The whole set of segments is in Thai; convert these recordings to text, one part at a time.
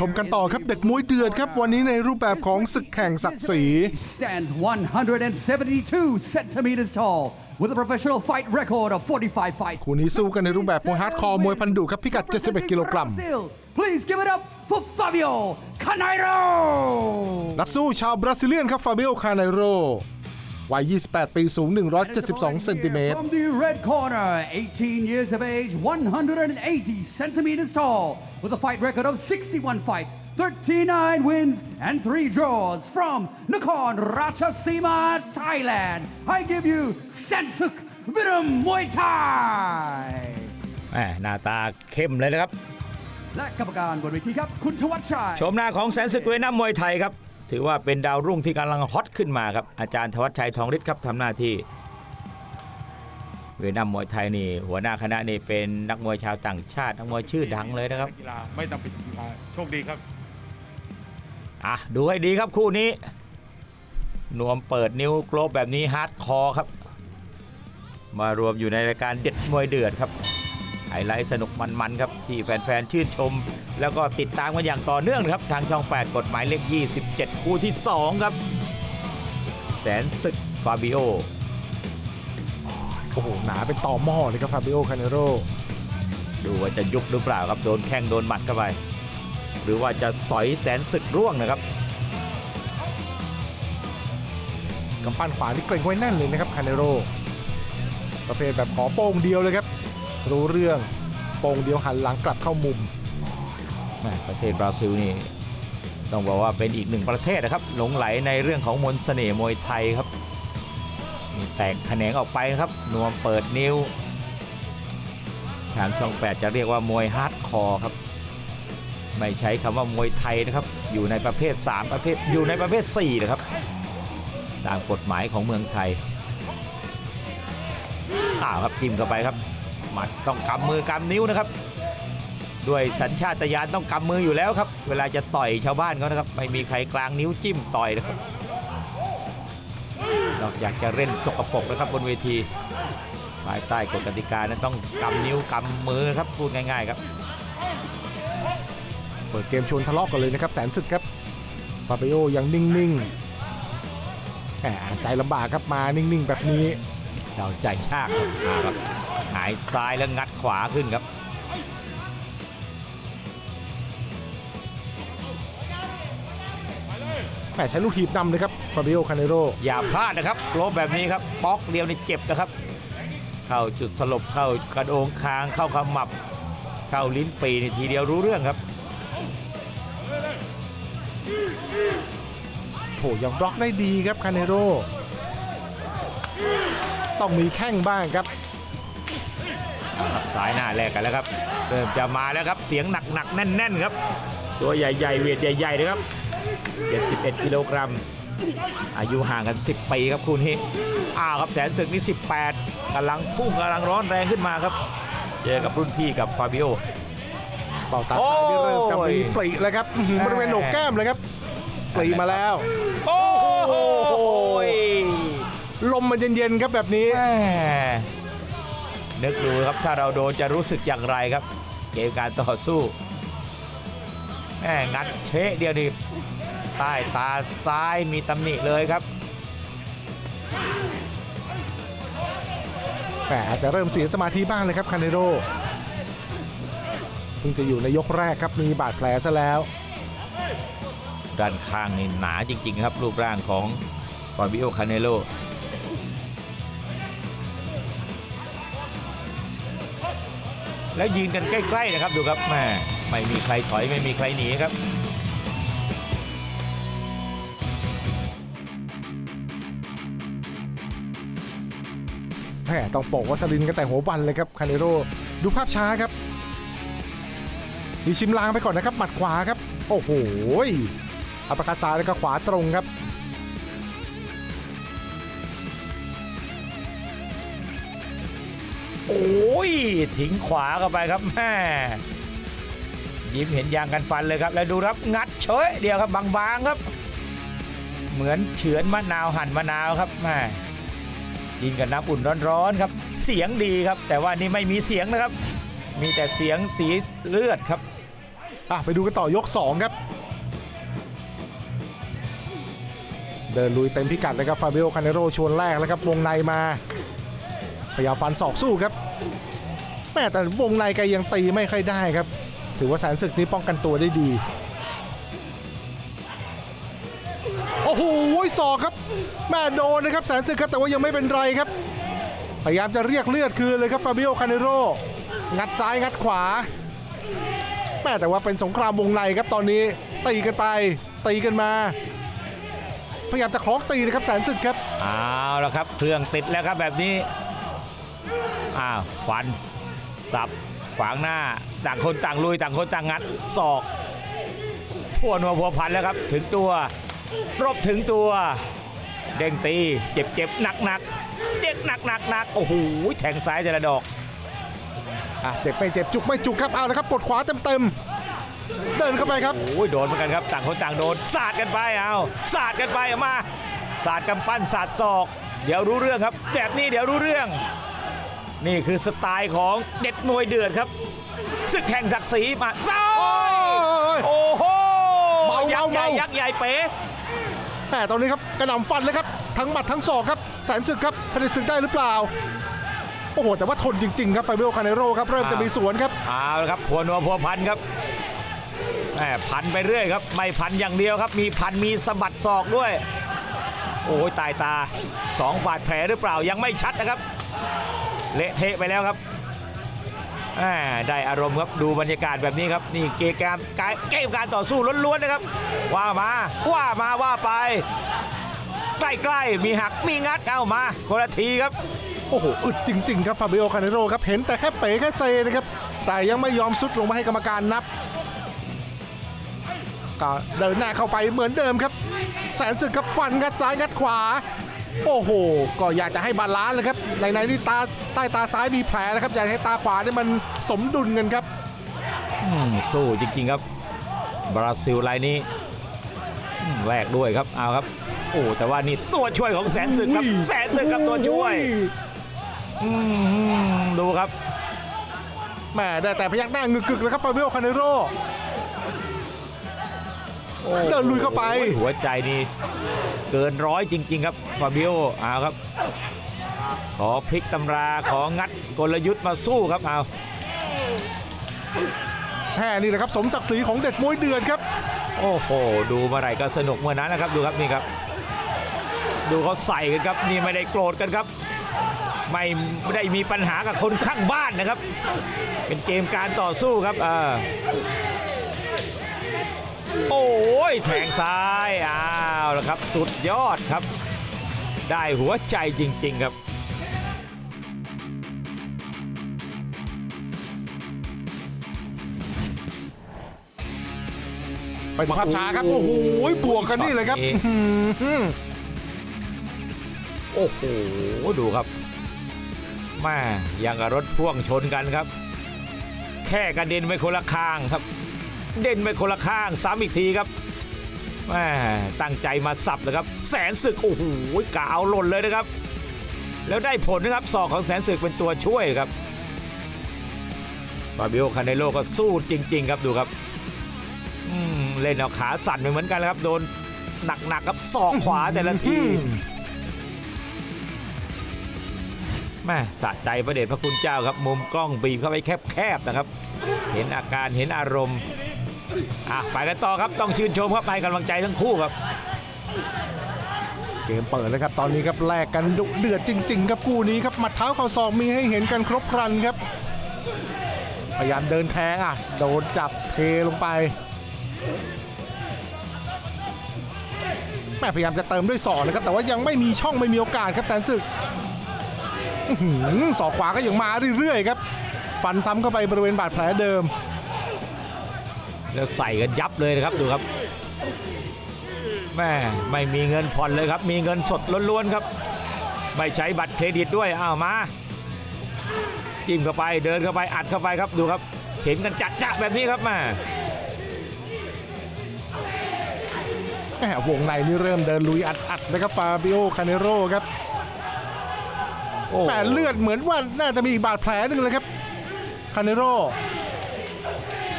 ชมกันต่อครับเด็กมวยเดือดครับ วันนี้ในรูปแบบของศึกแข่งศักดิ์ศรี stands 172 centimeters tall with a professional fight record of 45 fights. คู่นี้สู้กันในรูปแบบมวยฮาร์ดคอร์มวยพันดุครับพิกัด 71 กิโลกรัม Brazil, Please give it up for Fabio Caneiro. นักสู้ชาวบราซิเลียนครับฟาเบ o โอคาไนโร วัย 28 ปี สูง 172 เซนติเมตร From the red corner, 18 years of age, 180 centimeters tall, with a fight record of 61 fights, 39 wins, and 3 draws from Nakhon Ratchasima, Thailand. I give you Sansuk Viram Muay Thai. แหม่หน้าตาเข้มเลยนะครับ และกรรมการบนเวทีครับ คุณทวัชชัย ชมหน้าของแสนศึกเวยน้ำมวยไทยครับ ถือว่าเป็นดาวรุ่งที่กำลังฮอตขึ้นมาครับ อาจารย์ธวัชชัยทองฤทธิ์ครับทำหน้าที่ เวยน้ำมวยไทยนี่หัวหน้าคณะนี่เป็นนักมวยชาวต่างชาตินักมวยชื่อดังเลยนะครับกีฬาไม่ต้องปิดกีฬาโชคดีครับอะดูให้ดีครับคู่นี้ นวมเปิดนิ้วโกลบแบบนี้ฮาร์ดคอร์ครับ มารวมอยู่ในรายการเด็ดมวยเดือดครับ ไฮไลท์สนุกมันๆครับที่แฟนๆชื่นชม แล้วก็ติดตามกันอย่างต่อเนื่องนะครับ ทางช่อง 8 กฎหมายเลข 27 คู่ที่ 2 ครับ แสนศึกฟาบิโอโอ้โหหนาเป็นต่อหม้อเลยครับฟาเบ o โอคาไนโรดูว่าจะยุบหรือเปล่าครับโดนแข้งโดนหมัดเข้าไป หรือว่าจะสอยแสนศึกร่วงนะครับกำปั้นขวานี่เกรงไว้แน่นเลยนะครับคาไนโรประเภทแบบขอโป้งเดียวเลยครับ รู้เรื่องโป้งเดียวหันหลังกลับเข้ามุม แม่ประเทศบราซิลนี่ต้องบอกว่าเป็นอีกหนึ่งประเทศนะครับ หลงไหลในเรื่องของมนต์เสน่ห์มวยไทยครับมีแตกแขนงออกไปครับนวมเปิดนิ้ว ทางช่อง 8 จะเรียกว่ามวยฮาร์ดคอร์ครับ ไม่ใช้คำว่ามวยไทยนะครับ อยู่ในประเภท 3 ประเภทอยู่ในประเภท4นะครับ ตามกฎหมายของเมืองไทยอ้าวครับจิ้มเข้าไปครับ มัดต้องกำมือกำนิ้วนะครับ ด้วยสัญชาตญาณต้องกำมืออยู่แล้วครับ เวลาจะต่อยชาวบ้านเขานะครับ ไม่มีใครกลางนิ้วจิ้มต่อยนะครับนอกจากจะเล่นสกปรกนะครับบนเวทีภายใต้กฎกติกานั้นต้องกำนิ้วกำมือครับพูดง่ายๆครับ เปิดเกมชวนทะเลาะกันเลยนะครับแสนศึกครับฟาเบ o โอยังนิ่งๆแหมใจลำบากครับมานิ่งๆ แบบนี้เดาใจยากครับมาครับ หายซ้ายแล้วงัดขวาขึ้นครับ แหมใช้ลูกทีบนำเลยครับฟาเบ o โอคาไนโรอย่าพลาดนะครับโลบแบบนี้ครับป๊อกเดียวนี่เจ็บนะครับ เข้าจุดสลบเข้ากระโดงคางเข้าขมับ เข้าลิ้นปีนี่ทีเดียวรู้เรื่องครับโหยังบล็อกได้ดีครับคาเนโรต้องมีแข้งบ้างครับ ครับสายหน้าแลกกันแล้วครับเริ่มจะมาแล้วครับเสียงหนักๆแน่นๆครับ ตัวใหญ่ๆเวทใหญ่ๆนะครับ71กิโลกรัมอายุห่างกัน 10 ปีครับคู่นี้อ้าวครับแสนศึกนี่ 18กำลังพุ่งกำลังร้อนแรงขึ้นมาครับ เจอกับรุ่นพี่กับฟาบิโอเป่าตาซ้ายนี่เริ่มจะมีโอ้ยปลีแล้วครับอื้อหือบริเวณโหนกแก้มเลยครับปลีมาแล้ว โอ้โหลมมันเย็นๆครับแบบนี้แม่ นึกดูครับถ้าเราโดนจะรู้สึกอย่างไรครับ เกมการต่อสู้แม่งัดเชะเดียวนี่ใต้ตาซ้ายมีตำหนิเลยครับแต่อาจจะเริ่มเสียสมาธิบ้างเลยครับคาเนโรเพิ่งจะอยู่ในยกแรกครับมีบาดแผลซะแล้ว ด้านข้างนี่หนาจริง ๆ ครับรูปร่างของฟาบิโอคาเนโล แล้วยืนกันใกล้ๆนะครับดูครับแม่ไม่มีใครถอยไม่มีใครหนีครับแหมต้องโปกวัสลินกันแต่หัววันเลยครับคาเนโรดูภาพช้าครับมีชิมลางไปก่อนนะครับหมัดขวาครับ โอ้โหอัปเปอร์คัตซ้ายแล้วก็ขวาตรงครับโอ้ ยทิ้งขวาเข้าไปครับแม่ยิ้มเห็นยางกันฟันเลยครับ แล้วดูครับงัดเฉยเดียวครับบางๆครับ เหมือนเฉือนมะนาวหั่นมะนาวครับแม่กินกับน้ำอุ่นร้อนๆครับ เสียงดีครับ แต่ว่านี่ไม่มีเสียงนะครับ มีแต่เสียงสีเลือดครับอะไปดูกันต่อยก 2 ครับ เดินลุยเต็มพิกัดเลยครับฟาเบโอคาเนโรชวนแรกแล้วครับวงในมาพยายามฟันศอกสู้ครับ แม่แต่วงในแกยังตีไม่ค่อยได้ครับ ถือว่าแสนศึกนี้ป้องกันตัวได้ดี โอ้โหศอกครับ แม่โดนนะครับแสนศึกครับแต่ว่ายังไม่เป็นไรครับ พยายามจะเรียกเลือดคืนเลยครับฟาบิโอคาเนโรงัดซ้ายงัดขวา แม่แต่ว่าเป็นสงครามวงในครับตอนนี้ตีกันไปตีกันมาพยายามจะคล้องตีนะครับแสนศึกครับเอาและครับ เครื่องติดแล้วครับแบบนี้อ้าวฟัน สับขวางหน้าต่างคนต่างลุยต่างคนต่างงัดศอกพัวนัวพัวพันแล้วครับถึงตัว รบถึงตัว เด้งตีเจ็บเจ็บหนักหนักเจ็บหนักหนักหนักโอ้โหแทงซ้ายแต่ละดอกอะเจ็บไม่เจ็บจุกไม่จุกครับเอาละครับกดขวาเต็มๆเดินเข้าไปครับโอ้ยโดนเหมือนกันครับต่างคนต่างโดนสาดกันไปเอาสาดกันไปเอามาสาดกำปั้นสาดศอก เดี๋ยวรู้เรื่องครับ แบบนี้เดี๋ยวรู้เรื่อง นี่คือสไตล์ของเด็ดมวยเดือดครับศึกแห่งศักดิ์ศรีมาซ้ายโอ้โหเมายักษ์ใหญ่เมายักษ์ใหญ่เป๋แหมตอนนี้ครับกระหน่ำฟันเลยครับทั้งหมัดทั้งศอกครับแสนศึกครับผลิตศึกได้หรือเปล่าโอ้โห แต่ว่าทนจริง ๆ ครับไฟเบลคาเนโรครับเริ่มจะมีสวนครับเอาละครับพัวนัวพัวพันครับแหมพันไปเรื่อยครับ ไม่พันอย่างเดียวครับ มีพันมีสะบัดศอกด้วย โอ้ยตายตาสองบาดแผลหรือเปล่ายังไม่ชัดนะครับ เละเทะไปแล้วครับได้อารมณ์ครับดูบรรยากาศแบบนี้ครับนี่เกมการเกมการต่อสู้ล้วนๆนะครับ ว่ามาว่ามาว่าไป ใกล้ๆมีหักมีงัดเอามาคนละทีครับโอ้โหอึดจริง ๆ ครับฟาบิโอคาเนโรครับเห็นแต่แค่เป๋แค่เซนะครับแต่ยังไม่ยอมสุดลงมาให้กรรมการนับก็เดินหน้าเข้าไปเหมือนเดิมครับ แสนศึกครับฟันงัดซ้ายงัดขวา โอ้โห ก็อยากจะให้บาลานซ์เลยครับในในนี่ตาใต้ตาซ้ายมีแผลนะครับอยากให้ตาขวาเนี่ยมันสมดุลกันครับอืมสู้จริงๆครับ บราซิลรายนี้อืมแลกด้วยครับเอาครับ โอ้แต่ว่านี่ตัวช่วยของแสนศึกครับอุ้ยแสนศึกครับตัวช่วยอุ้อืมดูครับแหม่ได้แต่พยักหน้างึกๆเลยครับฟาบิโอคาเนโรเดินลุยเข้าไปโอ้ยหัวใจนี่ เกินร้อยจริง ๆ ครับฟาบิโอเอาครับ ขอพลิกตำราของงัดกลยุทธ์มาสู้ครับเอาแห่นี่แหละครับสมศักดิ์ศรีของเด็ดมวยเดือดครับ โอ้โห ดูเมื่อไหร่ก็สนุกเมื่อนั้นนะครับดูครับนี่ครับ ดูเขาใส่กันครับนี่ไม่ได้โกรธกันครับ ไม่ไม่ได้มีปัญหากับคนข้างบ้านนะครับ เป็นเกมการต่อสู้ครับอ่า โอ้ยแทงซ้ายอ้าวแล้วครับ สุดยอดครับ ได้หัวใจจริง ๆ ครับไปดูภาพช้าครับ โอ้โหบวกกันนี่เลยครับช็อตนี้อื้อหือโอ้โหดูครับแม่ยังกับรถพ่วงชนกันครับ แค่กระเด็นไปคนละข้างครับ เด่นไปคนละข้างซ้ำอีกทีครับแม่ตั้งใจมาสับเลยครับ แสนศึก โอ้โหกาวหล่นเลยนะครับ แล้วได้ผลนะครับศอกของแสนศึกเป็นตัวช่วยครับฟาบิโอคาเนโลก็สู้จริง ๆ ครับดูครับเล่นเอาขาสั่นไปเหมือนกันครับ โดนหนักๆครับศอกขวาแต่ละทีแม่สะใจพระเดชพระคุณเจ้าครับ มุมกล้องบีบเข้าไปแคบๆนะครับ เห็นอาการเห็นอารมณ์ อะไปกันต่อครับต้องชื่นชมครับให้กำลังใจทั้งคู่ครับ เกมเปิดแล้วครับ ตอนนี้ครับแลกกันดุเดือดจริง ๆ ครับคู่นี้ครับหมัดเท้าเข่าศอกมีให้เห็นกันครบครันครับ พยายามเดินแทงอะโดนจับเทลงไปแม่พยายามจะเติมด้วยศอกนะครับแต่ว่ายังไม่มีช่องไม่มีโอกาสครับแสนศึกอื้อหือศอกขวาก็ยังมาเรื่อยๆครับ ฟันซ้ำเข้าไปบริเวณบาดแผลเดิม แล้วใส่กันยับเลยนะครับดูครับแม่ไม่มีเงินผ่อนเลยครับ มีเงินสดล้วนๆครับ ไม่ใช้บัตรเครดิตด้วยอ้าวมาจิ้มเข้าไปเดินเข้าไปอัดเข้าไปครับดูครับ เห็นกันจัดจ้ะแบบนี้ครับแม่แหมวงในนี่เริ่มเดินลุยอัดๆนะครับฟาบิโอคาเนโรครับโอ้แต่เลือดเหมือนว่าน่าจะมีอีกบาดแผลหนึ่งเลยครับคาเนโร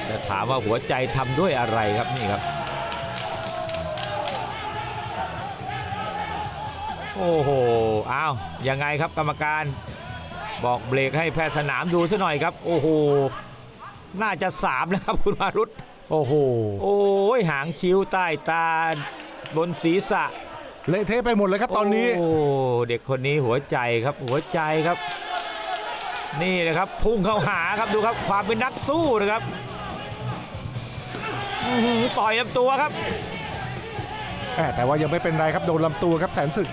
จะถามว่าหัวใจทำด้วยอะไรครับนี่ครับ โอ้โห อ้าว ยังไงครับกรรมการ บอกเบรกให้แพทย์สนามดูซะหน่อยครับ โอ้โห น่าจะสามแล้วครับคุณมารุตโอ้โห โอ้ยหางคิ้วใต้ตา บนศีรษะเละเทะไปหมดเลยครับตอนนี้ โอ้เด็กคนนี้หัวใจครับหัวใจครับ นี่นะครับพุ่งเข้าหาครับดูครับความเป็นนักสู้นะครับ อื้อหือต่อยลำตัวครับ แหม่แต่ว่ายังไม่เป็นไรครับโดนลำตัวครับแสนศึก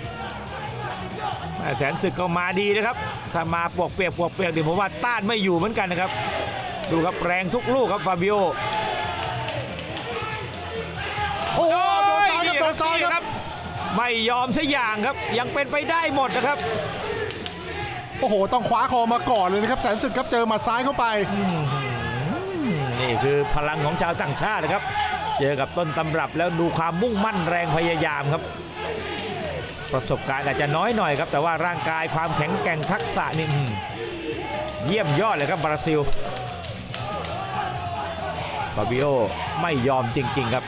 แสนศึกก็มาดีนะครับ ถ้ามาปวกเปียกปวกเปียกเดี๋ยวผมว่าต้านไม่อยู่เหมือนกันนะครับ ดูครับแรงทุกลูกครับฟาบิโอ โอ้โหโดนซ้ายครับโดนซ้ายนี่ครับ ไม่ยอมสักอย่างครับ ยังเป็นไปได้หมดนะครับ โอ้โห ต้องคว้าคอมาก่อนเลยนะครับแสนศึกครับเจอหมัดซ้ายเข้าไป นี่คือพลังของชาวต่างชาตินะครับ เจอกับต้นตำรับแล้วดูความมุ่งมั่นแรงพยายามครับ ประสบการณ์อาจจะน้อยหน่อยครับ แต่ว่าร่างกายความแข็งแกร่งทักษะนี่อืมเยี่ยมยอดเลยครับบราซิลฟาบิโอไม่ยอมจริง ๆครับ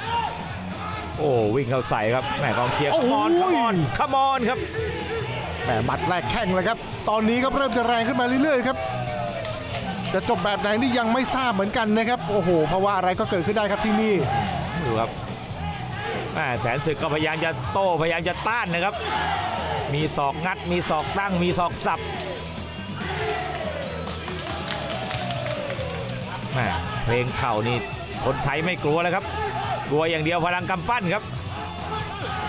โอ้วิ่งเข้าใส่ครับแหม่กองเชียร์โอ้ขโหมอนขมอนขมอนครับแหมหมัดแรกแข้งเลยครับ ตอนนี้ครับเริ่มจะแรงขึ้นมาเรื่อยๆครับ จะจบแบบไหนนี่ยังไม่ทราบเหมือนกันนะครับ โอ้โหเพราะว่าอะไรก็เกิดขึ้นได้ครับที่นี่ดูครับแหม่แสนศึกก็พยายามจะโต้พยายามจะต้านนะครับ มีศอกงัด มีศอกตั้ง มีศอกสับแหม่เพลงเข่านี่คนไทยไม่กลัวแล้วครับ กลัวอย่างเดียวพลังกำปั้นครับ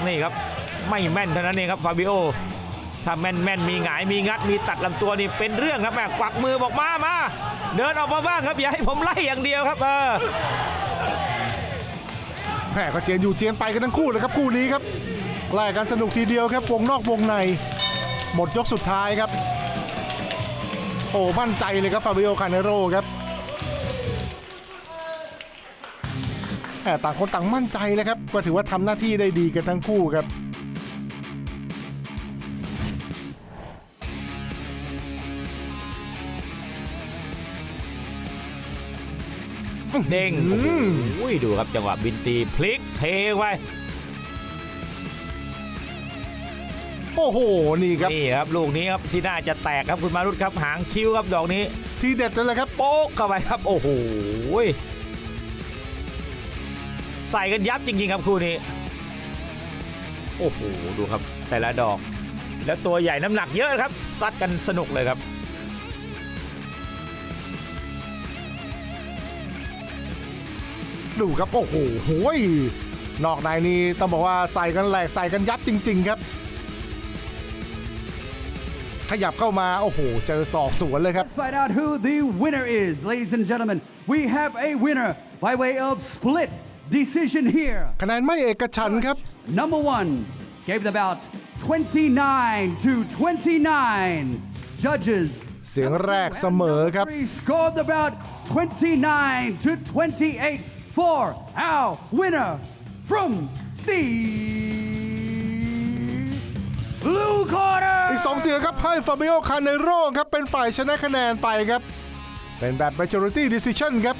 นี่ครับไม่แม่นเท่านั้นเองครับฟาบิโอถ้าแม่นแม่นมีหงายมีงัดมีตัดลำตัวนี่เป็นเรื่องครับแม่กวักมือบอกมามา เดินออกมาบ้างครับอย่าให้ผมไล่อย่างเดียวครับเออแพ้ก็เจียนอยู่เจียนไปกันทั้งคู่เลยครับคู่นี้ครับแลกกันสนุกทีเดียวครับวงนอกวงใน หมดยกสุดท้ายครับ โอ้มั่นใจเลยครับฟาบิโอคาเนโรครับแต่ต่างคนต่างมั่นใจเลยครับก็ถือว่าทำหน้าที่ได้ดีกันทั้งคู่ครับ เด้งโอ้โหดูครับจังหวะบินตีพลิกเทไว้โอ้โห นี่ครับ นี่ครับ ลูกนี้ครับที่น่าจะแตกครับคุณมารุตครับ หางคิ้วครับดอกนี้ ทีเด็ดเลยแหละครับ โป๊กเข้าไปครับ โอ้โหใส่กันยับจริง ๆ ครับคู่นี้ โอ้โห ดูครับ แต่ละดอก แล้วตัวใหญ่น้ำหนักเยอะครับ ซัดกันสนุกเลยครับ ดูครับ โอ้โหโหยนอกในนี่ต้องบอกว่าใส่กันแหลกใส่กันยับจริง ๆ ครับ ขยับเข้ามา โอ้โห เจอศอกสวนเลยครับ Let's find out who the winner is, ladies and gentlemen. We have a winner by way of split decision here. คะแนนไม่เอกฉันท์ครับ Number one gave the bout 29 to 29. Judges เสียงแรกเสมอครับ three scored the bout 29 to 28 for our winner from the blue corner. อีก 2 เสียงครับให้ฟาบิโอคาเนโรครับเป็นฝ่ายชนะคะแนนไปครับ เป็นแบบ majority decision ครับ